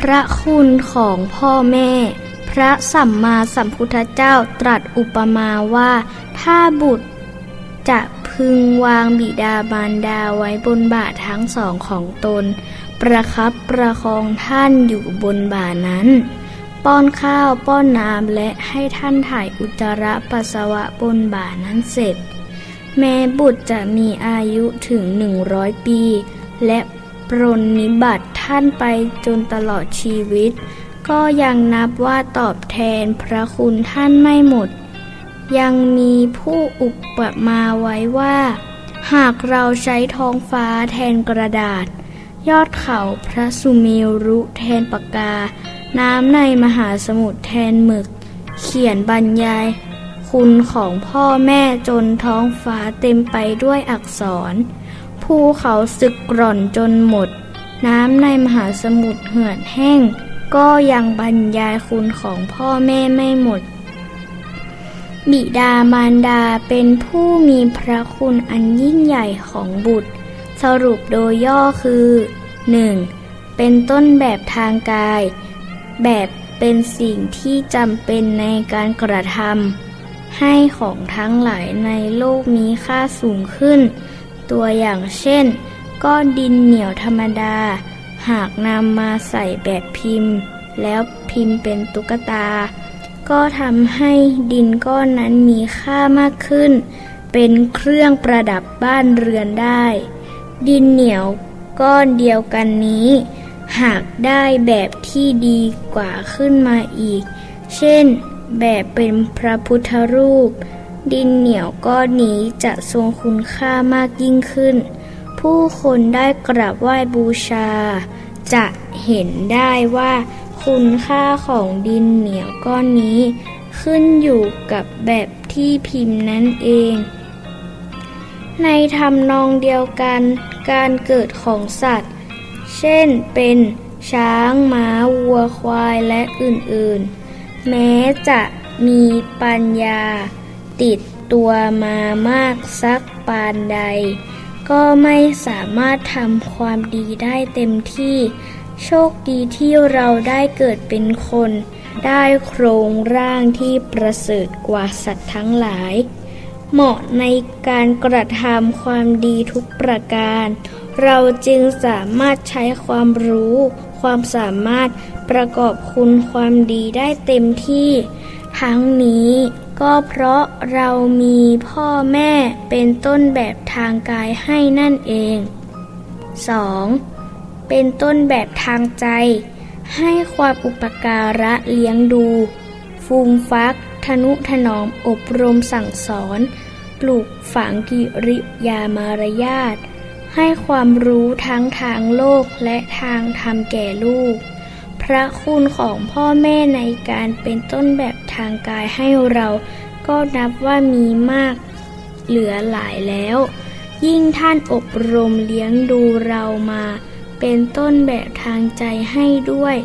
พระคุณของพ่อแม่ พระสัมมาสัมพุทธเจ้าตรัสอุปมาว่า ถ้าบุตรจะพึงวางบิดาบารดาไว้บนบ่าทั้งสองของตน ประคับประคองท่านอยู่บนบ่านั้น ป้อนข้าวป้อนน้ำและให้ท่านถ่ายอุจจาระปัสสาวะบนบ่านั้นเสร็จ แม้บุตรจะมีอายุถึงหนึ่งร้อยปี และ ปรนนิบัติท่านไปจนตลอดชีวิต ก็ยังนับว่าตอบแทนพระคุณท่านไม่หมด ยังมีผู้อุปมาไว้ว่า หากเราใช้ท้องฟ้าแทนกระดาษ ยอดเขาพระสุเมรุแทนปากกา น้ำในมหาสมุทรแทนหมึก เขียนบรรยาย คุณของพ่อแม่จนท้องฟ้าเต็มไปด้วยอักษร ภูเขาสึกกร่อนจนหมด น้ำในมหาสมุทรเหือดแห้ง ก็ยังบรรยายคุณของพ่อแม่ไม่หมด บิดามารดาเป็นผู้มีพระคุณอันยิ่งใหญ่ของบุตร สรุปโดยย่อคือ 1. เป็นต้นแบบทางกาย แบบเป็นสิ่งที่จำเป็นในการกระทำให้ของทั้งหลายในโลกมีค่าสูงขึ้น ตัวอย่างเช่น ก้อนดินเหนียวธรรมดา หากนำมาใส่แบบพิมพ์ แล้วพิมพ์เป็นตุ๊กตา ก็ทำให้ดินก้อนนั้นมีค่ามากขึ้น เป็นเครื่องประดับบ้านเรือนได้ ดินเหนียวก้อนเดียวกันนี้ หากได้แบบที่ดีกว่าขึ้นมาอีก เช่น แบบเป็นพระพุทธรูป ดินเหนียวก้อนนี้จะทรงคุณค่ามากยิ่งขึ้น ผู้คนได้กราบไหว้บูชา จะเห็นได้ว่าคุณค่าของดินเหนียวก้อนนี้ ขึ้นอยู่กับแบบที่พิมพ์นั่นเอง ในทำนองเดียวกัน การเกิดของสัตว์ เช่นเป็นช้างม้าวัวควายและอื่นๆ แม้จะมีปัญญา ติดตัวมามากสักปานใด ก็ไม่สามารถทำความดีได้เต็มที่ โชคดีที่เราได้เกิดเป็นคน ได้โครงร่างที่ประเสริฐกว่าสัตว์ทั้งหลาย เหมาะในการกระทำความดีทุกประการ เราจึงสามารถใช้ความรู้ ความสามารถประกอบคุณความดีได้เต็มที่ ทั้งนี้ ก็เพราะเรามีพ่อแม่เป็นต้นแบบทางกายให้นั่นเอง 2. เป็นต้นแบบทางใจ ให้ความอุปการะเลี้ยงดู ฟูมฟัก ทนุถนอมอบรมสั่งสอน ปลูกฝังกิริยามารยาทให้ความรู้ทั้งทางโลกและทางธรรมแก่ลูก พระคุณของพ่อแม่ในการเป็นต้นแบบทางกายให้เรา ก็นับว่ามีมากเหลือหลายแล้ว ยิ่งท่านอบรมเลี้ยงดูเรามา เป็นต้นแบบทางใจให้ด้วย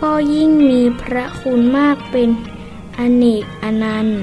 ก็ยิ่งมีพระคุณมากเป็นอเนกอนันต์